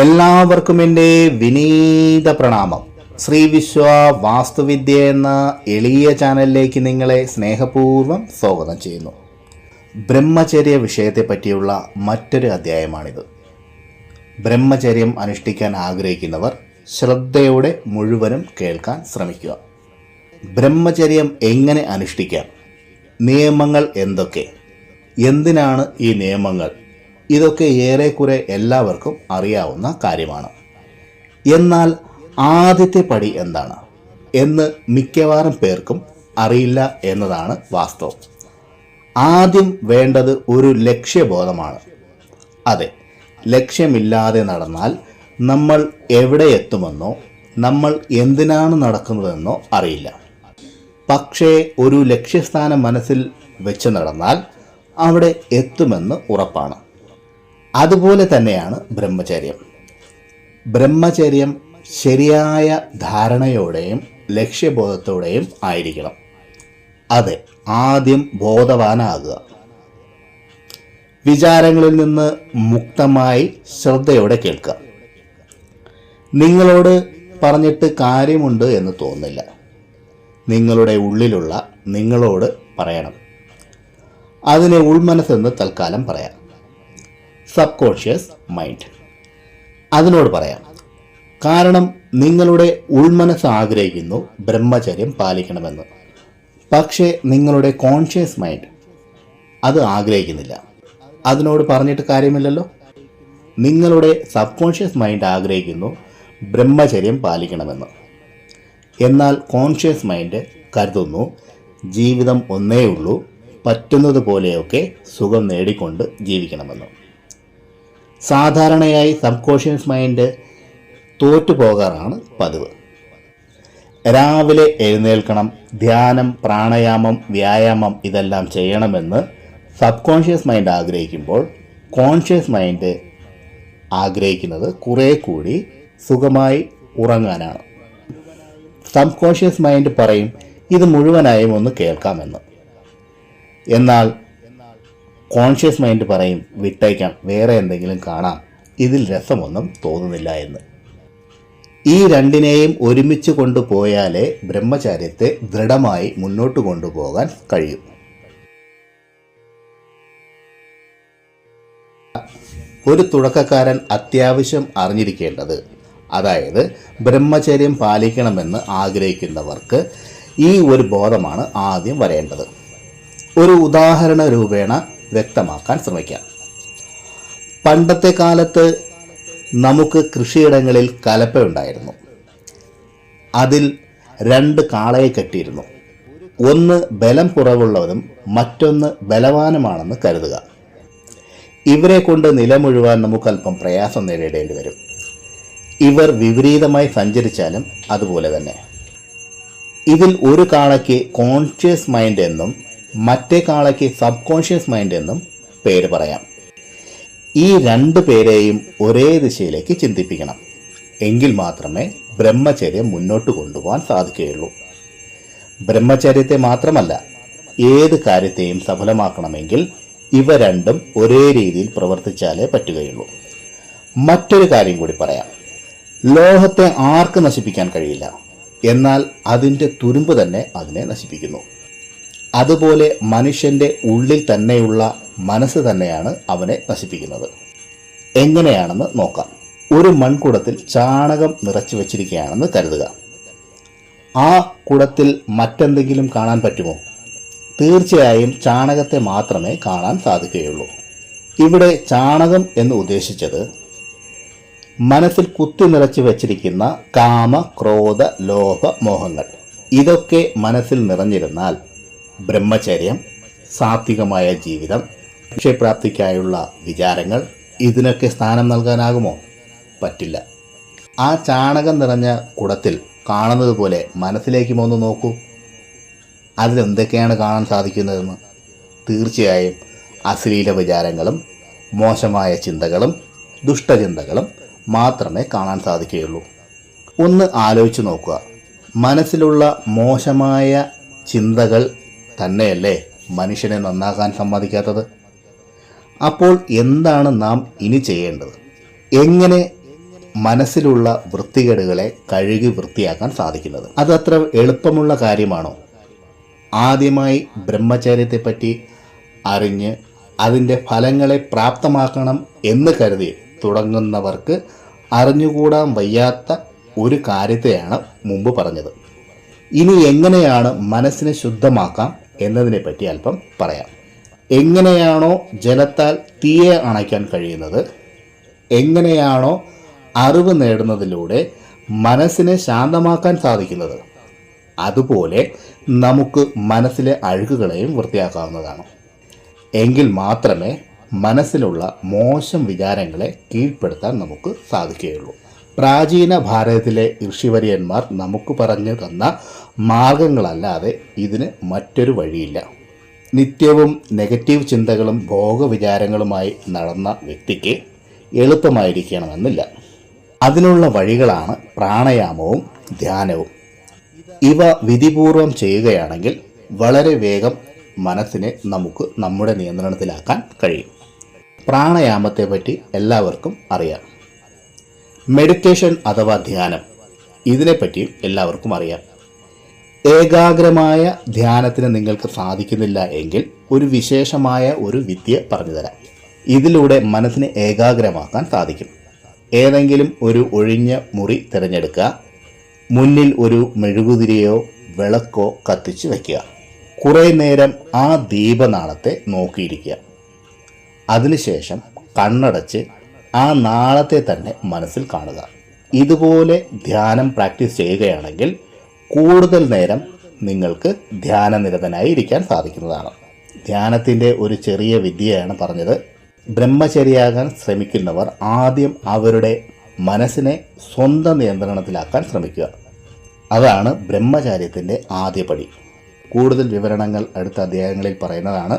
എല്ലാവർക്കും എന്റെ വിനീത പ്രണാമം. ശ്രീ വിശ്വ വാസ്തുവിദ്യ എന്ന എളിയ ചാനലിലേക്ക് നിങ്ങളെ സ്നേഹപൂർവം സ്വാഗതം ചെയ്യുന്നു. ബ്രഹ്മചര്യ വിഷയത്തെ പറ്റിയുള്ള മറ്റൊരു അധ്യായമാണിത്. ബ്രഹ്മചര്യം അനുഷ്ഠിക്കാൻ ആഗ്രഹിക്കുന്നവർ ശ്രദ്ധയോടെ മുഴുവനും കേൾക്കാൻ ശ്രമിക്കുക. ബ്രഹ്മചര്യം എങ്ങനെ അനുഷ്ഠിക്കാം? നിയമങ്ങൾ എന്തൊക്കെ? എന്തിനാണ് ഈ നിയമങ്ങൾ? ഇതൊക്കെ ഏറെക്കുറെ എല്ലാവർക്കും അറിയാവുന്ന കാര്യമാണ്. എന്നാൽ ആദ്യത്തെ പടി എന്താണ്? എന്ന് മിക്കവാറും പേർക്കും അറിയില്ല എന്നതാണ് വാസ്തവം. ആദ്യം വേണ്ടത് ഒരു ലക്ഷ്യബോധമാണ്. അതെ ലക്ഷ്യമില്ലാതെ നടന്നാൽ നമ്മൾ എവിടെ എത്തുമെന്നോ നമ്മൾ എന്തിനാണ് നടക്കുന്നതെന്നോ അറിയില്ല. പക്ഷേ ഒരു ലക്ഷ്യസ്ഥാനം മനസ്സിൽ വെച്ച് നടന്നാൽ അവിടെ എത്തുമെന്ന് ഉറപ്പാണ്. അതുപോലെ തന്നെയാണ് ബ്രഹ്മചര്യം. ബ്രഹ്മചര്യം ശരിയായ ധാരണയോടെയും ലക്ഷ്യബോധത്തോടെയും ആയിരിക്കണം. അതെ ആദ്യം ബോധവാനാകുക. വിചാരങ്ങളിൽ നിന്ന് മുക്തമായി ശ്രദ്ധയോടെ കേൾക്കുക. നിങ്ങളോട് പറഞ്ഞിട്ട് കാര്യമുണ്ട് എന്ന് തോന്നില്ല നിങ്ങളുടെ ഉള്ളിലുള്ള നിങ്ങളോട് പറയണം. അതിനെ ഉൾമനസ്സെന്ന് തൽക്കാലം പറയാം. Subconscious mind. അതിനോട് പറയാം. കാരണം നിങ്ങളുടെ ഉൾമനസ് ആഗ്രഹിക്കുന്നു ബ്രഹ്മചര്യം പാലിക്കണമെന്ന്. പക്ഷേ നിങ്ങളുടെ കോൺഷ്യസ് മൈൻഡ് അത് ആഗ്രഹിക്കുന്നില്ല. അതിനോട് പറഞ്ഞിട്ട് കാര്യമില്ലല്ലോ. നിങ്ങളുടെ സബ് കോൺഷ്യസ് മൈൻഡ് ആഗ്രഹിക്കുന്നു ബ്രഹ്മചര്യം പാലിക്കണമെന്ന്. എന്നാൽ കോൺഷ്യസ് മൈൻഡ് കരുതുന്നു ജീവിതം ഒന്നേ ഉള്ളൂ പറ്റുന്നത് പോലെയൊക്കെ സുഖം നേടിക്കൊണ്ട് ജീവിക്കണമെന്ന്. സാധാരണയായി സബ് കോൺഷ്യസ് മൈൻഡ് തോറ്റു പോകാറാണ് പതിവ്. രാവിലെ എഴുന്നേൽക്കണം ധ്യാനം പ്രാണായാമം വ്യായാമം ഇതെല്ലാം ചെയ്യണമെന്ന് സബ് കോൺഷ്യസ് മൈൻഡ് ആഗ്രഹിക്കുമ്പോൾ കോൺഷ്യസ് മൈൻഡ് ആഗ്രഹിക്കുന്നത് കുറേ കൂടി സുഖമായി ഉറങ്ങാനാണ്. സബ് കോൺഷ്യസ് മൈൻഡ് പറയും ഇത് മുഴുവനായും ഒന്ന് കേൾക്കാമെന്ന്. എന്നാൽ കോൺഷ്യസ് മൈൻഡ് പറയും വിട്ടേക്കാം വേറെ എന്തെങ്കിലും കാണാം. ഇതിൽ രസമൊന്നും തോന്നുന്നില്ല എന്ന്. ഈ രണ്ടിനെയും ഒരുമിച്ച് കൊണ്ടുപോയാലേ ബ്രഹ്മചാര്യത്തെ ദൃഢമായി മുന്നോട്ട് കൊണ്ടുപോകാൻ കഴിയും. ഒരു തുടക്കക്കാരൻ അത്യാവശ്യം അറിഞ്ഞിരിക്കേണ്ടത് അതായത് ബ്രഹ്മചര്യം പാലിക്കണമെന്ന് ആഗ്രഹിക്കുന്നവർക്ക് ഈ ഒരു ബോധമാണ് ആദ്യം വരേണ്ടത്. ഒരു ഉദാഹരണ രൂപേണ വ്യക്തമാക്കാൻ ശ്രമിക്കാം. പണ്ടത്തെ കാലത്ത് നമുക്ക് കൃഷിയിടങ്ങളിൽ കലപ്പയുണ്ടായിരുന്നു അതിൽ രണ്ട് കാളയെ കെട്ടിയിരുന്നു. ഒന്ന് ബലം കുറവുള്ളവനും മറ്റൊന്ന് ബലവാനുമാണെന്ന് കരുതുക. ഇവരെ കൊണ്ട് നിലമുഴുവാൻ നമുക്കല്പം പ്രയാസം നേരിടേണ്ടി വരും. ഇവർ വിപരീതമായി സഞ്ചരിച്ചാലും അതുപോലെ തന്നെ. ഇതിൽ ഒരു കാളയ്ക്ക് കോൺഷ്യസ് മൈൻഡ് എന്നും മറ്റേ കാളയ്ക്ക് സബ് കോൺഷ്യസ് മൈൻഡ് എന്നും പേര് പറയാം. ഈ രണ്ട് പേരെയും ഒരേ ദിശയിലേക്ക് ചിന്തിപ്പിക്കണം. എങ്കിൽ മാത്രമേ ബ്രഹ്മചര്യം മുന്നോട്ട് കൊണ്ടുപോകാൻ സാധിക്കുകയുള്ളൂ. ബ്രഹ്മചര്യത്തെ മാത്രമല്ല ഏത് കാര്യത്തെയും സഫലമാക്കണമെങ്കിൽ ഇവ രണ്ടും ഒരേ രീതിയിൽ പ്രവർത്തിച്ചാലേ പറ്റുകയുള്ളൂ. മറ്റൊരു കാര്യം കൂടി പറയാം. ലോഹത്തെ ആർക്ക് നശിപ്പിക്കാൻ കഴിയില്ല? എന്നാൽ അതിന്റെ തുരുമ്പ് തന്നെ അതിനെ നശിപ്പിക്കുന്നു. അതുപോലെ മനുഷ്യന്റെ ഉള്ളിൽ തന്നെയുള്ള മനസ്സ് തന്നെയാണ് അവനെ നശിപ്പിക്കുന്നത്. എങ്ങനെയാണെന്ന് നോക്കാം. ഒരു മൺകുടത്തിൽ ചാണകം നിറച്ചു വച്ചിരിക്കുകയാണെന്ന് കരുതുക. ആ കുടത്തിൽ മറ്റെന്തെങ്കിലും കാണാൻ പറ്റുമോ? തീർച്ചയായും ചാണകത്തെ മാത്രമേ കാണാൻ സാധിക്കുകയുള്ളൂ. ഇവിടെ ചാണകം എന്ന് ഉദ്ദേശിച്ചത് മനസ്സിൽ കുത്തി നിറച്ചു വച്ചിരിക്കുന്ന കാമ ക്രോധ ലോഭ മോഹങ്ങൾ. ഇതൊക്കെ മനസ്സിൽ നിറഞ്ഞിരുന്നാൽ ബ്രഹ്മചര്യം സാത്വികമായ ജീവിതം ലക്ഷ്യപ്രാപ്തിക്കായുള്ള വിചാരങ്ങൾ ഇതിനൊക്കെ സ്ഥാനം നൽകാനാകുമോ? പറ്റില്ല. ആ ചാണകം നിറഞ്ഞ കുടത്തിൽ കാണുന്നത് പോലെ മനസ്സിലേക്കും ഒന്ന് നോക്കൂ. അതിലെന്തൊക്കെയാണ് കാണാൻ സാധിക്കുന്നതെന്ന്. തീർച്ചയായും അശ്ലീല വിചാരങ്ങളും മോശമായ ചിന്തകളും ദുഷ്ടചിന്തകളും മാത്രമേ കാണാൻ സാധിക്കുകയുള്ളൂ. ഒന്ന് ആലോചിച്ച് നോക്കുക. മനസ്സിലുള്ള മോശമായ ചിന്തകൾ തന്നെയല്ലേ മനുഷ്യനെ നന്നാക്കാൻ സമ്മതിക്കാത്തത്? അപ്പോൾ എന്താണ് നാം ഇനി ചെയ്യേണ്ടത്? എങ്ങനെ മനസ്സിലുള്ള വൃത്തികേടുകളെ കഴുകി വൃത്തിയാക്കാൻ സാധിക്കുന്നത്? അതത്ര എളുപ്പമുള്ള കാര്യമാണോ? ആദ്യമായി ബ്രഹ്മചര്യത്തെപ്പറ്റി അറിഞ്ഞ് അതിന്റെ ഫലങ്ങളെ പ്രാപ്തമാക്കണം എന്ന് കരുതി തുടങ്ങുന്നവർക്ക് അറിഞ്ഞുകൂടാൻ വയ്യാത്ത ഒരു കാര്യത്തെയാണ് മുമ്പ് പറഞ്ഞത്. ഇനി എങ്ങനെയാണ് മനസ്സിനെ ശുദ്ധമാക്കാം? എന്നതിനെപ്പറ്റി അല്പം പറയാം. എങ്ങനെയാണോ ജലത്താൽ തീയെ അണയ്ക്കാൻ കഴിയുന്നത് എങ്ങനെയാണോ അറിവ് നേടുന്നതിലൂടെ മനസ്സിനെ ശാന്തമാക്കാൻ സാധിക്കുന്നത് അതുപോലെ നമുക്ക് മനസ്സിലെ അഴുക്കുകളെയും വൃത്തിയാക്കാവുന്നതാണ്. എങ്കിൽ മാത്രമേ മനസ്സിലുള്ള മോശം വിചാരങ്ങളെ കീഴ്പ്പെടുത്താൻ നമുക്ക് സാധിക്കുകയുള്ളൂ. പ്രാചീന ഭാരതത്തിലെ ഋഷിവര്യന്മാർ നമുക്ക് പറഞ്ഞു തന്ന മാർഗങ്ങളല്ലാതെ ഇതിന് മറ്റൊരു വഴിയില്ല. നിത്യവും നെഗറ്റീവ് ചിന്തകളും ഭോഗവിചാരങ്ങളുമായി നടന്ന വ്യക്തിക്ക് എളുപ്പമായിരിക്കണമെന്നില്ല. അതിനുള്ള വഴികളാണ് പ്രാണയാമവും ധ്യാനവും. ഇവ വിധിപൂർവം ചെയ്യുകയാണെങ്കിൽ വളരെ വേഗം മനസ്സിനെ നമുക്ക് നമ്മുടെ നിയന്ത്രണത്തിലാക്കാൻ കഴിയും. പ്രാണയാമത്തെപ്പറ്റി എല്ലാവർക്കും അറിയാം. മെഡിറ്റേഷൻ അഥവാ ധ്യാനം. ഇതിനെപ്പറ്റി എല്ലാവർക്കും അറിയാം. ഏകാഗ്രമായ ധ്യാനത്തിന് നിങ്ങൾക്ക് സാധിക്കുന്നില്ല എങ്കിൽ ഒരു വിശേഷമായ ഒരു വിദ്യ പറഞ്ഞുതരാം. ഇതിലൂടെ മനസ്സിനെ ഏകാഗ്രമാക്കാൻ സാധിക്കും. ഏതെങ്കിലും ഒരു ഒഴിഞ്ഞ മുറി തിരഞ്ഞെടുക്കുക. മുന്നിൽ ഒരു മെഴുകുതിരിയോ വിളക്കോ കത്തിച്ച് വയ്ക്കുക. കുറേ നേരം ആ ദീപനാളത്തെ നോക്കിയിരിക്കുക. അതിനുശേഷം കണ്ണടച്ച് ആ നാളത്തെ തന്നെ മനസ്സിൽ കാണുക. ഇതുപോലെ ധ്യാനം പ്രാക്ടീസ് ചെയ്യുകയാണെങ്കിൽ കൂടുതൽ നേരം നിങ്ങൾക്ക് ധ്യാനനിരതനായി ഇരിക്കാൻ സാധിക്കുന്നതാണ്. ധ്യാനത്തിന്റെ ഒരു ചെറിയ വിദ്യയാണ് പറഞ്ഞത്. ബ്രഹ്മചര്യാകാൻ ശ്രമിക്കുന്നവർ ആദ്യം അവരുടെ മനസ്സിനെ സ്വന്തം നിയന്ത്രണത്തിലാക്കാൻ ശ്രമിക്കുക. അതാണ് ബ്രഹ്മചാര്യത്തിന്റെ ആദ്യപടി. കൂടുതൽ വിവരണങ്ങൾ അടുത്ത അധ്യായങ്ങളിൽ പറയുന്നതാണ്.